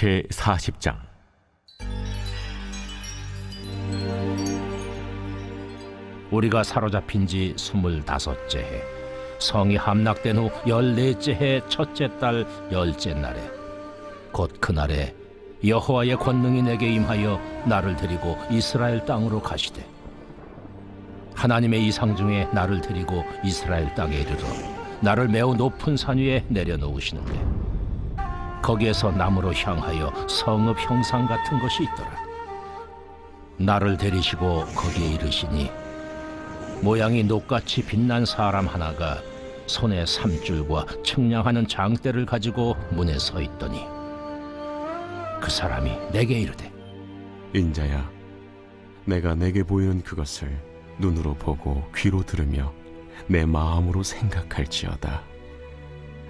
제 40장. 우리가 사로잡힌 지 스물다섯째 해 성이 함락된 후 열넷째 해 첫째 달 열째 날에 곧 그날에 여호와의 권능이 내게 임하여 나를 데리고 이스라엘 땅으로 가시되 하나님의 이상 중에 나를 데리고 이스라엘 땅에 이르러 나를 매우 높은 산 위에 내려놓으시는데 거기에서 나무로 향하여 성읍 형상 같은 것이 있더라. 나를 데리시고 거기에 이르시니 모양이 녹같이 빛난 사람 하나가 손에 삼줄과 측량하는 장대를 가지고 문에 서 있더니 그 사람이 내게 이르되 인자야 내가 내게 보이는 그것을 눈으로 보고 귀로 들으며 내 마음으로 생각할지어다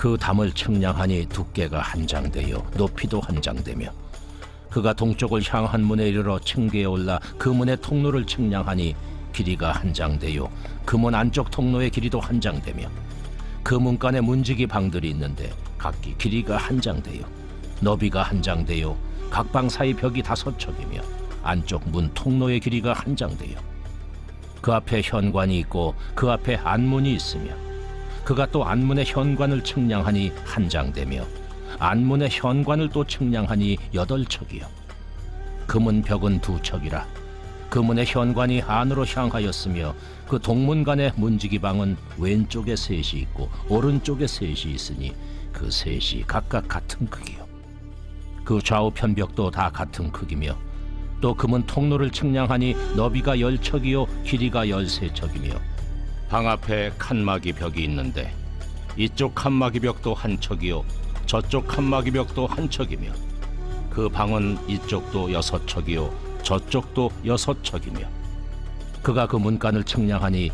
그 담을 측량하니 두께가 한 장되요 높이도 한 장되며 그가 동쪽을 향한 문에 이르러 층계에 올라 그 문의 통로를 측량하니 길이가 한 장되요 그 문 안쪽 통로의 길이도 한 장되며 그 문간에 문지기 방들이 있는데 각기 길이가 한 장되요 너비가 한 장되요 각 방 사이 벽이 다섯 척이며 안쪽 문 통로의 길이가 한 장되요. 그 앞에 현관이 있고 그 앞에 안문이 있으며 그가 또 안문의 현관을 측량하니 한 장되며 안문의 현관을 또 측량하니 여덟 척이요 그문 벽은 두 척이라 그 문의 현관이 안으로 향하였으며 그 동문간의 문지기 방은 왼쪽에 셋이 있고 오른쪽에 셋이 있으니 그 셋이 각각 같은 크기요. 그 좌우편 벽도 다 같은 크기며 또그문 통로를 측량하니 너비가 열 척이요 길이가 열세 척이며 방 앞에 칸막이 벽이 있는데 이쪽 칸막이 벽도 한 척이요 저쪽 칸막이 벽도 한 척이며 그 방은 이쪽도 여섯 척이요 저쪽도 여섯 척이며 그가 그 문간을 측량하니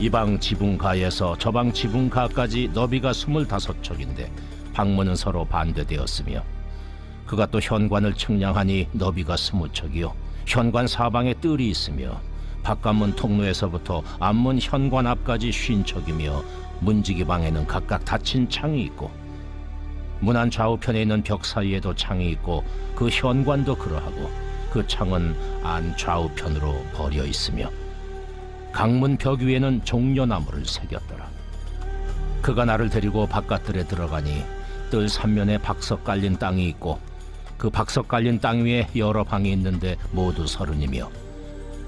이 방 지붕가에서 저 방 지붕가까지 너비가 스물다섯 척인데 방문은 서로 반대되었으며 그가 또 현관을 측량하니 너비가 스무 척이요 현관 사방에 뜰이 있으며 바깥문 통로에서부터 앞문 현관 앞까지 쉰 척이며 문지기 방에는 각각 닫힌 창이 있고 문 안 좌우편에 있는 벽 사이에도 창이 있고 그 현관도 그러하고 그 창은 안 좌우편으로 버려 있으며 강문 벽 위에는 종려나무를 새겼더라. 그가 나를 데리고 바깥들에 들어가니 뜰 삼면에 박석 깔린 땅이 있고 그 박석 깔린 땅 위에 여러 방이 있는데 모두 서른이며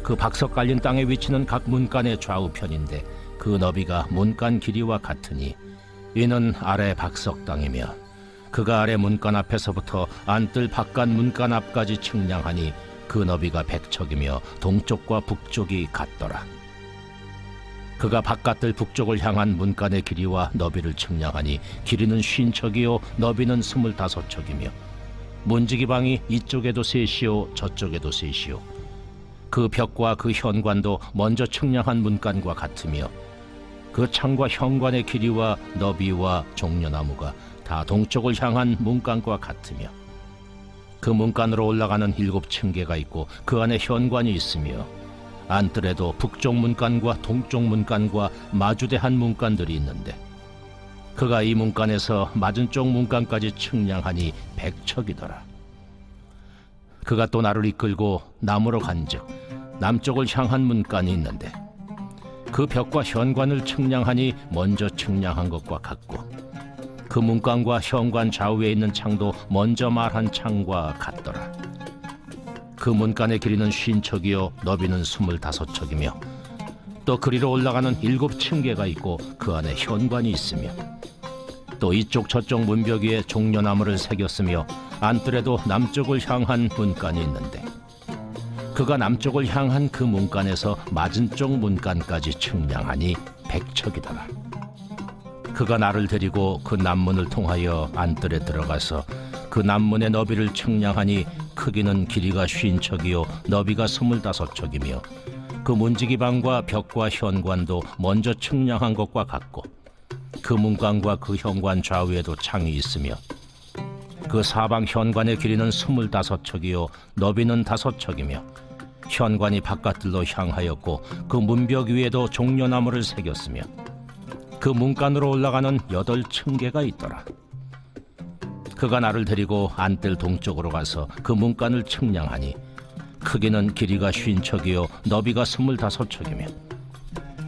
그 박석 깔린 땅의 위치는 각 문간의 좌우편인데 그 너비가 문간 길이와 같으니 이는 아래 박석 땅이며 그가 아래 문간 앞에서부터 안뜰 바깥 문간 앞까지 측량하니 그 너비가 백척이며 동쪽과 북쪽이 같더라. 그가 바깥들 북쪽을 향한 문간의 길이와 너비를 측량하니 길이는 쉰 척이요 너비는 스물다섯 척이며 문지기 방이 이쪽에도 셋이요 저쪽에도 셋이요 그 벽과 그 현관도 먼저 측량한 문간과 같으며 그 창과 현관의 길이와 너비와 종려나무가 다 동쪽을 향한 문간과 같으며 그 문간으로 올라가는 일곱 층계가 있고 그 안에 현관이 있으며 안뜰에도 북쪽 문간과 동쪽 문간과 마주대한 문간들이 있는데 그가 이 문간에서 맞은 쪽 문간까지 측량하니 백척이더라. 그가 또 나를 이끌고 남으로 간즉 남쪽을 향한 문간이 있는데 그 벽과 현관을 측량하니 먼저 측량한 것과 같고 그 문간과 현관 좌우에 있는 창도 먼저 말한 창과 같더라. 그 문간의 길이는 쉰 척이요 너비는 스물다섯 척이며 또 그리로 올라가는 일곱 층계가 있고 그 안에 현관이 있으며 또 이쪽 저쪽 문벽 위에 종려나무를 새겼으며 안뜰에도 남쪽을 향한 문간이 있는데 그가 남쪽을 향한 그 문간에서 맞은 쪽 문간까지 측량하니 백척이더라. 그가 나를 데리고 그 남문을 통하여 안뜰에 들어가서 그 남문의 너비를 측량하니 크기는 길이가 쉰 척이요 너비가 스물다섯 척이며 그 문지기방과 벽과 현관도 먼저 측량한 것과 같고 그 문관과 그 현관 좌우에도 창이 있으며 그 사방 현관의 길이는 스물다섯 척이요 너비는 다섯 척이며 현관이 바깥들로 향하였고 그 문벽 위에도 종려나무를 새겼으며 그 문간으로 올라가는 여덟 층계가 있더라. 그가 나를 데리고 안뜰 동쪽으로 가서 그 문간을 측량하니 크기는 길이가 쉰 척이요 너비가 스물다섯 척이며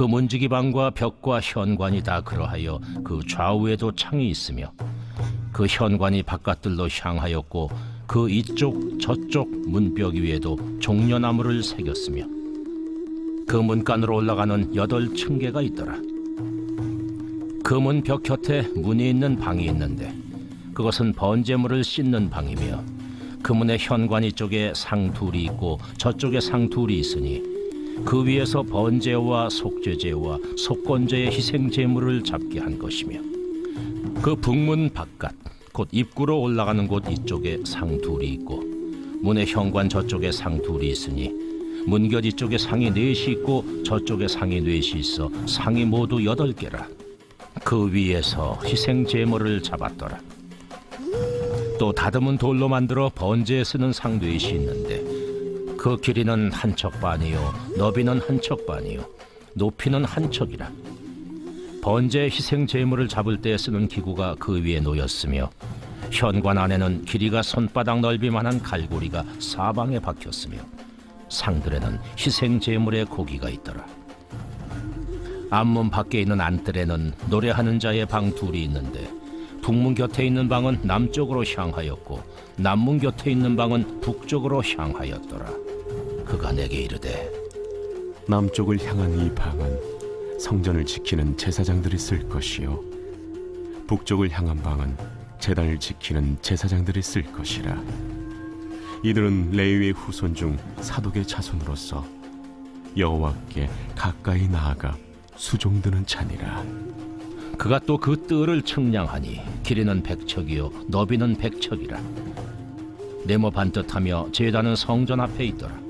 그 문지기방과 벽과 현관이 다 그러하여 그 좌우에도 창이 있으며 그 현관이 바깥들로 향하였고 그 이쪽 저쪽 문벽 위에도 종려나무를 새겼으며 그 문간으로 올라가는 여덟 층계가 있더라. 그 문 벽 곁에 문이 있는 방이 있는데 그것은 번제물을 씻는 방이며 그 문의 현관 이 쪽에 상 둘이 있고 저쪽에 상 둘이 있으니 그 위에서 번제와 속죄제와 속건제의 희생 제물을 잡게 한 것이며 그 북문 바깥 곧 입구로 올라가는 곳 이쪽에 상 둘이 있고 문의 현관 저쪽에 상 둘이 있으니 문결 이쪽에 상이 넷이 있고 저쪽에 상이 넷이 있어 상이 모두 여덟 개라. 그 위에서 희생 제물을 잡았더라. 또 다듬은 돌로 만들어 번제에 쓰는 상 넷이 있는데 그 길이는 한 척 반이요 너비는 한 척 반이요 높이는 한 척이라 번제 희생 제물을 잡을 때 쓰는 기구가 그 위에 놓였으며 현관 안에는 길이가 손바닥 넓이만한 갈고리가 사방에 박혔으며 상들에는 희생 제물의 고기가 있더라. 앞문 밖에 있는 안뜰에는 노래하는 자의 방 둘이 있는데 북문 곁에 있는 방은 남쪽으로 향하였고 남문 곁에 있는 방은 북쪽으로 향하였더라. 그가 내게 이르되 남쪽을 향한 이 방은 성전을 지키는 제사장들이 쓸 것이요. 북쪽을 향한 방은 제단을 지키는 제사장들이 쓸 것이라. 이들은 레위의 후손 중 사독의 자손으로서 여호와께 가까이 나아가 수종드는 찬이라. 그가 또 그 뜰을 측량하니 길이는 백척이요 너비는 백척이라. 네모 반듯하며 제단은 성전 앞에 있더라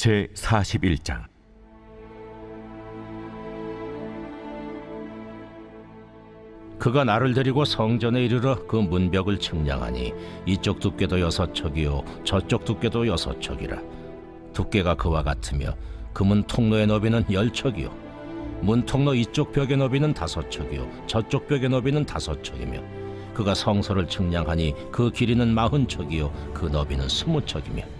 제 41장. 그가 나를 데리고 성전에 이르러 그 문벽을 측량하니 이쪽 두께도 여섯 척이요 저쪽 두께도 여섯 척이라. 두께가 그와 같으며 그문 통로의 너비는 열 척이요 문 통로 이쪽 벽의 너비는 다섯 척이요 저쪽 벽의 너비는 다섯 척이며 그가 성소를 측량하니 그 길이는 마흔 척이요 그 너비는 스무 척이며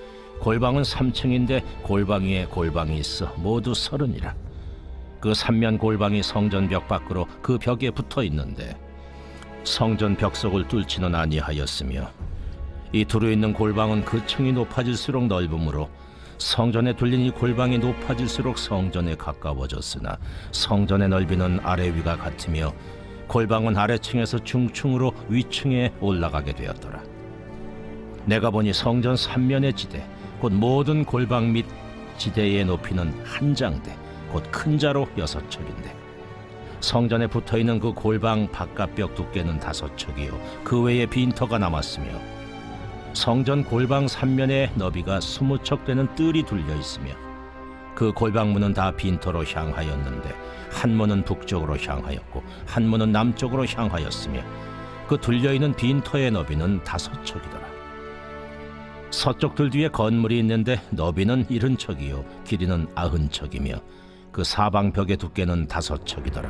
골방은 삼층인데 골방 위에 골방이 있어 모두 서른이라 그 삼면 골방이 성전 벽 밖으로 그 벽에 붙어 있는데 성전 벽 속을 뚫지는 아니하였으며 이 두루 있는 골방은 그 층이 높아질수록 넓으므로 성전에 둘린 이 골방이 높아질수록 성전에 가까워졌으나 성전의 넓이는 아래 위가 같으며 골방은 아래층에서 중층으로 위층에 올라가게 되었더라. 내가 보니 성전 삼면의 지대 곧 모든 골방 및 지대의 높이는 한 장대 곧 큰 자로 여섯 척인데 성전에 붙어 있는 그 골방 바깥벽 두께는 다섯 척이요 그 외에 빈터가 남았으며 성전 골방 삼면의 너비가 스무 척 되는 뜰이 둘려 있으며 그 골방문은 다 빈터로 향하였는데 한 문은 북쪽으로 향하였고 한 문은 남쪽으로 향하였으며 그 둘려 있는 빈터의 너비는 다섯 척이더라. 서쪽 들 뒤에 건물이 있는데 너비는 일흔 척이요 길이는 아흔 척이며 그 사방 벽의 두께는 다섯 척이더라.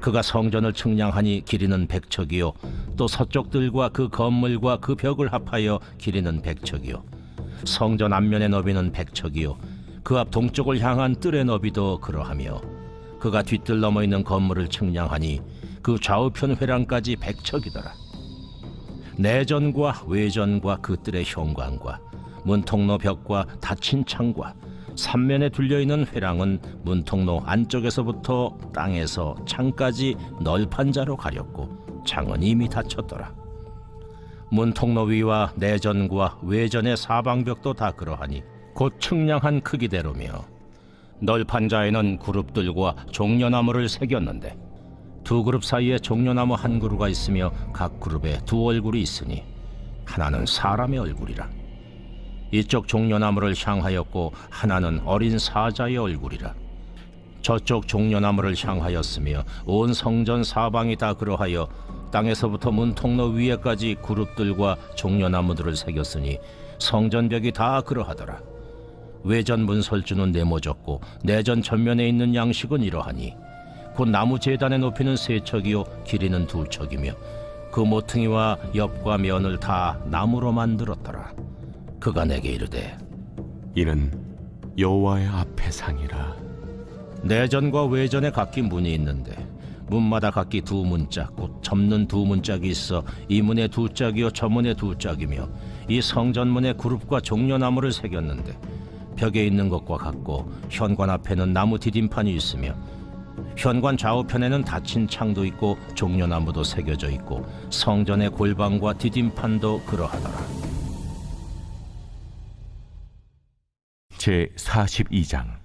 그가 성전을 측량하니 길이는 백 척이요 또 서쪽 들과 그 건물과 그 벽을 합하여 길이는 백 척이요 성전 앞면의 너비는 백 척이요 그 앞 동쪽을 향한 뜰의 너비도 그러하며 그가 뒤뜰 넘어 있는 건물을 측량하니 그 좌우편 회랑까지 백 척이더라 내전과 외전과 그 뜰의 현관과 문통로 벽과 닫힌 창과 삼면에 둘려 있는 회랑은 문통로 안쪽에서부터 땅에서 창까지 널판 자로 가렸고 창은 이미 닫혔더라. 문통로 위와 내전과 외전의 사방벽도 다 그러하니 곧 측량한 크기대로며 널판 자에는 그룹들과 종려나무를 새겼는데 두 그룹 사이에 종려나무 한 그루가 있으며 각 그룹에 두 얼굴이 있으니 하나는 사람의 얼굴이라. 이쪽 종려나무를 향하였고 하나는 어린 사자의 얼굴이라. 저쪽 종려나무를 향하였으며 온 성전 사방이 다 그러하여 땅에서부터 문통로 위에까지 그룹들과 종려나무들을 새겼으니 성전벽이 다 그러하더라. 외전 문설주는 네모졌고 내전 전면에 있는 양식은 이러하니 곧 나무 제단의 높이는 세 척이요 길이는 두 척이며 그 모퉁이와 옆과 면을 다 나무로 만들었더라. 그가 내게 이르되 이는 여호와의 앞에 상이라. 내전과 외전에 각기 문이 있는데 문마다 각기 두 문짝 곧 접는 두 문짝이 있어 이 문에 두 짝이요 저 문에 두 짝이며 이 성전문에 그룹과 종려나무를 새겼는데 벽에 있는 것과 같고 현관 앞에는 나무 디딤판이 있으며 현관 좌우편에는 닫힌 창도 있고 종려나무도 새겨져 있고 성전의 골방과 디딤판도 그러하더라. 제 42장.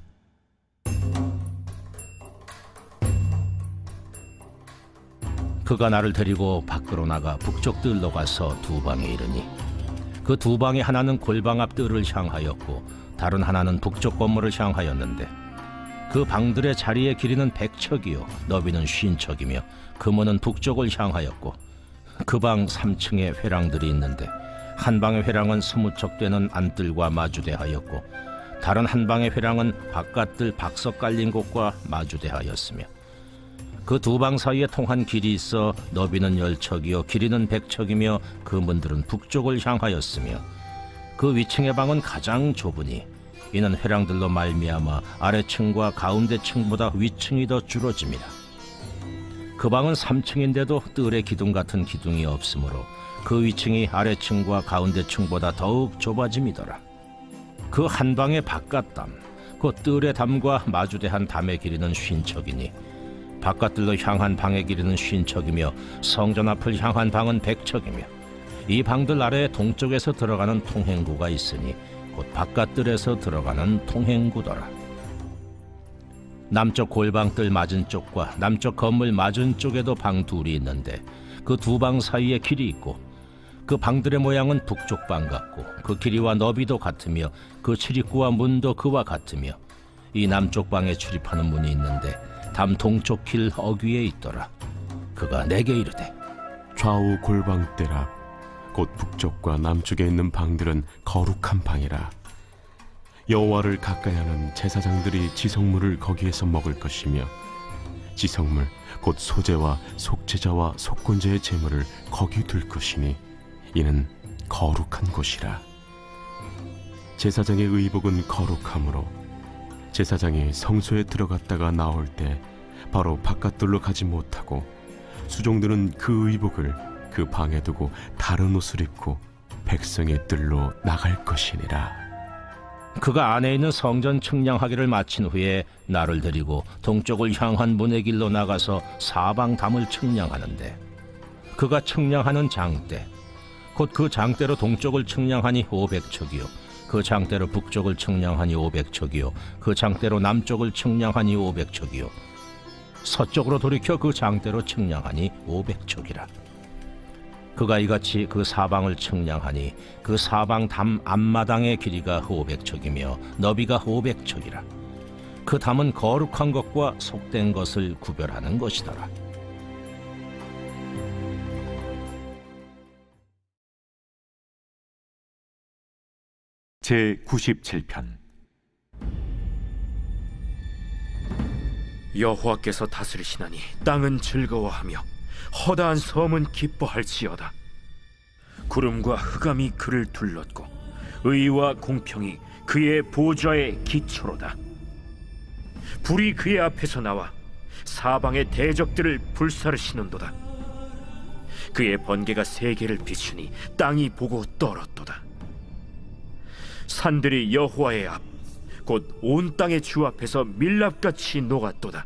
그가 나를 데리고 밖으로 나가 북쪽 뜰로 가서 두 방에 이르니 그 두 방의 하나는 골방 앞 뜰을 향하였고 다른 하나는 북쪽 건물을 향하였는데 그 방들의 자리의 길이는 백척이요. 너비는 쉰척이며 그 문은 북쪽을 향하였고 그 방 3층에 회랑들이 있는데 한 방의 회랑은 스무 척 되는 안뜰과 마주대하였고 다른 한 방의 회랑은 바깥뜰 박석 깔린 곳과 마주대하였으며 그 두 방 사이에 통한 길이 있어 너비는 열척이요. 길이는 백척이며 그 문들은 북쪽을 향하였으며 그 위층의 방은 가장 좁으니 이는 회랑들로 말미암아 아래층과 가운데 층보다 위층이 더 줄어집니다. 그 방은 3층인데도 뜰의 기둥 같은 기둥이 없으므로 그 위층이 아래층과 가운데 층보다 더욱 좁아짐이더라. 그 한 방의 바깥담, 그 뜰의 담과 마주대한 담의 길이는 쉰척이니 바깥들로 향한 방의 길이는 쉰척이며 성전 앞을 향한 방은 백척이며 이 방들 아래 동쪽에서 들어가는 통행구가 있으니 곧 바깥들에서 들어가는 통행구더라. 남쪽 골방뜰 맞은 쪽과 남쪽 건물 맞은 쪽에도 방 둘이 있는데 그 두 방 사이에 길이 있고 그 방들의 모양은 북쪽 방 같고 그 길이와 너비도 같으며 그 출입구와 문도 그와 같으며 이 남쪽 방에 출입하는 문이 있는데 담 동쪽 길 어귀에 있더라. 그가 내게 이르되 좌우 골방뜰 앞 곧 북쪽과 남쪽에 있는 방들은 거룩한 방이라. 여호와를 가까이 하는 제사장들이 지성물을 거기에서 먹을 것이며 지성물 곧 소제와 속죄자와 속건제의 제물을 거기 둘 것이니 이는 거룩한 곳이라. 제사장의 의복은 거룩하므로 제사장이 성소에 들어갔다가 나올 때 바로 바깥들로 가지 못하고 수종들은 그 의복을 그 방에 두고 다른 옷을 입고 백성의 뜰로 나갈 것이니라. 그가 안에 있는 성전 측량하기를 마친 후에 나를 데리고 동쪽을 향한 문의 길로 나가서 사방 담을 측량하는데 그가 측량하는 장대 곧 그 장대로 동쪽을 측량하니 500척이요 그 장대로 북쪽을 측량하니 500척이요 그 장대로 남쪽을 측량하니 500척이요 서쪽으로 돌이켜 그 장대로 측량하니 500척이라 그가 이같이 그 사방을 측량하니 그 사방 담 앞마당의 길이가 500척이며 너비가 500척이라. 그 담은 거룩한 것과 속된 것을 구별하는 것이더라. 제 97편. 여호와께서 다스리시나니 땅은 즐거워하며 허다한 섬은 기뻐할지어다. 구름과 흑암이 그를 둘렀고 의와 공평이 그의 보좌의 기초로다. 불이 그의 앞에서 나와 사방의 대적들을 불사르시는도다. 그의 번개가 세계를 비추니 땅이 보고 떨었도다. 산들이 여호와의 앞 곧 온 땅의 주 앞에서 밀랍같이 녹았도다.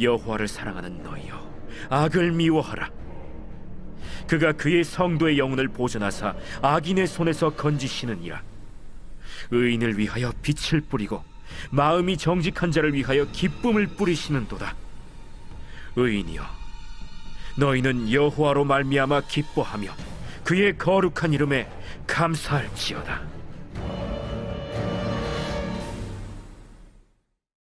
여호와를 사랑하는 너희여 악을 미워하라. 그가 그의 성도의 영혼을 보존하사 악인의 손에서 건지시느니라. 의인을 위하여 빛을 뿌리고 마음이 정직한 자를 위하여 기쁨을 뿌리시는도다. 의인이여 너희는 여호와로 말미암아 기뻐하며 그의 거룩한 이름에 감사할지어다.